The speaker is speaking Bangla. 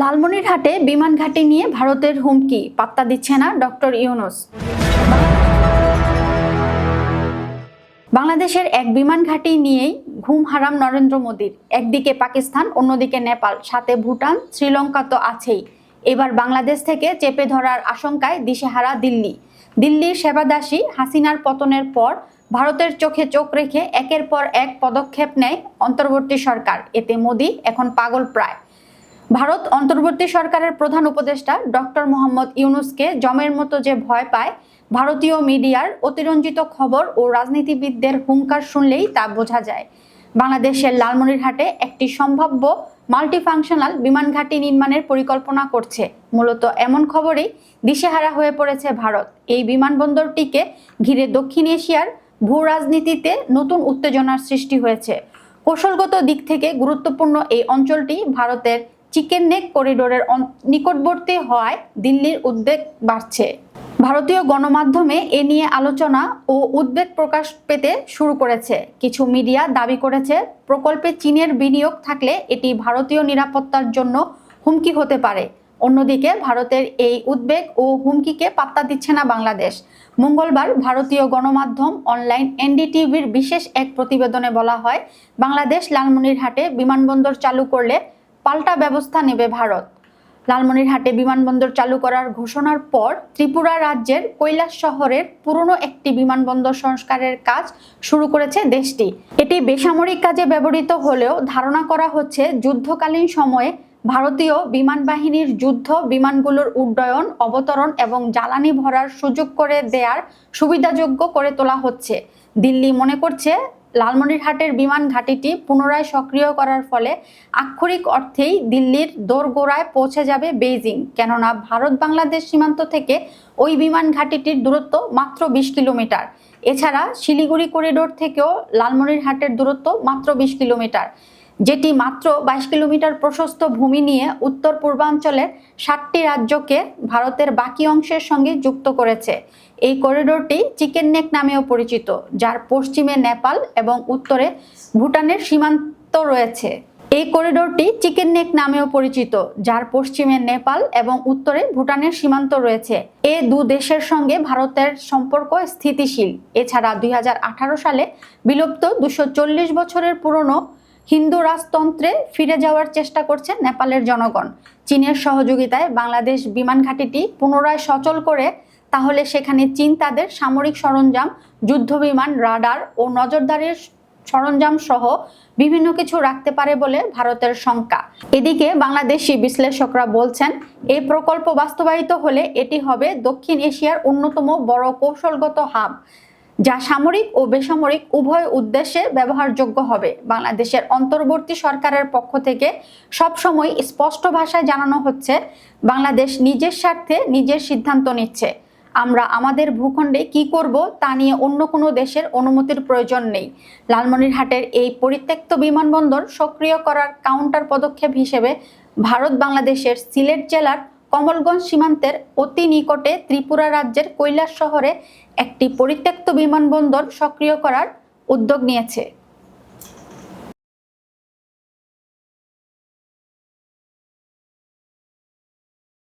লালমনিরহাটে বিমান ঘাঁটি নিয়ে ভারতের হুমকি, পাত্তা দিচ্ছে না ডক্টর ইউনুস। বাংলাদেশের এক বিমান ঘাঁটি নিয়েই ঘুম হারাম নরেন্দ্র মোদীর। একদিকে পাকিস্তান, অন্যদিকে নেপাল, সাথে ভুটান, শ্রীলঙ্কা তো আছেই। এবার বাংলাদেশ থেকে চেপে ধরার আশঙ্কায় দিশেহারা দিল্লি। দিল্লির সেবাদাসী হাসিনার পতনের পর ভারতের চোখে চোখ রেখে একের পর এক পদক্ষেপ নেয় অন্তর্বর্তী সরকার। এতে মোদী এখন পাগল প্রায়। ভারত অন্তর্বর্তী সরকারের প্রধান উপদেষ্টা ডক্টর মোহাম্মদ ইউনুসকে জমের মতো যে ভয় পায়, ভারতীয় মিডিয়ার অতিরঞ্জিত খবর ও রাজনীতিবিদদের হুঙ্কার শুনলেই তা বোঝা যায়। বাংলাদেশের লালমনিরহাটে একটি সম্ভাব্য মাল্টিফাংশনাল বিমান ঘাঁটি নির্মাণের পরিকল্পনা করছে। মূলত এমন খবরেই দিশেহারা হয়ে পড়েছে ভারত। এই বিমানবন্দরটিকে ঘিরে দক্ষিণ এশিয়ার ভূ রাজনীতিতে নতুন উত্তেজনার সৃষ্টি হয়েছে। কৌশলগত দিক থেকে গুরুত্বপূর্ণ এই অঞ্চলটি ভারতের চিকেন নেক করিডোরের নিকটবর্তী হওয়ায় দিল্লির উদ্বেগ বাড়ছে। ভারতীয় গণমাধ্যমে এ নিয়ে আলোচনা ও উদ্বেগ প্রকাশ পেতে শুরু করেছে। কিছু মিডিয়া দাবি করেছে, প্রকল্পে চীনের বিনিয়োগ থাকলে এটি ভারতীয় নিরাপত্তার জন্য হুমকি হতে পারে। অন্যদিকে ভারতের এই উদ্বেগ ও হুমকিকে পাত্তা দিচ্ছে না বাংলাদেশ। মঙ্গলবার ভারতীয় গণমাধ্যম অনলাইন এনডিটিভির বিশেষ এক প্রতিবেদনে বলা হয়, বাংলাদেশ লালমনিরহাটে বিমানবন্দর চালু করলে পাল্টা ব্যবস্থা নেবে ভারত। লালমনিরহাটে বিমানবন্দর চালু করার ঘোষণার পর ত্রিপুরা রাজ্যের কৈলাস শহরের পুরনো একটি বিমানবন্দর সংস্কারের কাজ শুরু করেছে দেশটি। এটি বেসামরিক কাজে ব্যবহৃত হলেও ধারণা করা হচ্ছে যুদ্ধকালীন সময়ে ভারতীয় বিমান বাহিনীর যুদ্ধ, বিমানগুলোর উড্ডয়ন, অবতরণ এবং জ্বালানি ভরার সুযোগ করে দেয়ার সুবিধাযোগ্য করে তোলা হচ্ছে। দিল্লি মনে করছে লালমনিরহাটের বিমান ঘাঁটিটি পুনরায় সক্রিয় করার ফলে আক্ষরিক অর্থেই দিল্লির দোরগোড়ায় পৌঁছে যাবে বেইজিং। কেননা ভারত বাংলাদেশ সীমান্ত থেকে ওই বিমান ঘাঁটিটির দূরত্ব মাত্র বিশ কিলোমিটার। এছাড়া শিলিগুড়ি করিডোর থেকেও লালমনিরহাটের দূরত্ব মাত্র বিশ কিলোমিটার। যেটি মাত্র বাইশ কিলোমিটার প্রশস্ত ভূমি নিয়ে উত্তর পূর্বাঞ্চলের সাতটি রাজ্যকে ভারতের বাকি অংশের সঙ্গে যুক্ত করেছে। এই করিডোরটি চিকেন নেক নামেও পরিচিত, যার পশ্চিমে নেপাল এবং উত্তরে ভুটানের সীমান্ত রয়েছে। এই করিডোরটি চিকেন নেক নামেও পরিচিত, যার পশ্চিমে নেপাল এবং উত্তরে ভুটানের সীমান্ত রয়েছে। এ দু দেশের সঙ্গে ভারতের সম্পর্ক স্থিতিশীল। এছাড়া দুই হাজার আঠারো সালে বিলুপ্ত দুশো বছরের পুরনো হিন্দু রাজতন্ত্রে ফিরে যাওয়ার চেষ্টা করছে নেপালের জনগণ। চীনের সহযোগিতায় বাংলাদেশ বিমান ঘাঁটিটি পুনরায় সচল করে, তাহলে সেখানে চীন তাদের সামরিক সরঞ্জাম, যুদ্ধবিমান, রাডার ও নজরদারির সরঞ্জাম সহ বিভিন্ন কিছু রাখতে পারে বলে ভারতের শঙ্কা। এদিকে বাংলাদেশি বিশ্লেষকরা বলছেন, এই প্রকল্প বাস্তবায়িত হলে এটি হবে দক্ষিণ এশিয়ার অন্যতম বড় কৌশলগত হাব। যা সামরিক ও বেসামরিক উভয় উদ্দেশ্যে ব্যবহারযোগ্য হবে। বাংলাদেশের অন্তর্বর্তী সরকারের পক্ষ থেকে সবসময় স্পষ্ট ভাষায় জানানো হচ্ছে, বাংলাদেশ নিজের স্বার্থে নিজের সিদ্ধান্ত নিচ্ছে। আমরা আমাদের ভূখণ্ডে কি করব তা নিয়ে অন্য কোনো দেশের অনুমতির প্রয়োজন নেই। লালমনিরহাটের এই পরিত্যক্ত বিমানবন্দর সক্রিয় করার কাউন্টার পদক্ষেপ হিসেবে ভারত বাংলাদেশের সিলেট জেলার কমলগঞ্জ সীমান্তের অতি নিকটে ত্রিপুরা রাজ্যের কৈলাস শহরে একটি পরিত্যক্ত বিমানবন্দর সক্রিয় করার উদ্যোগ নিয়েছে।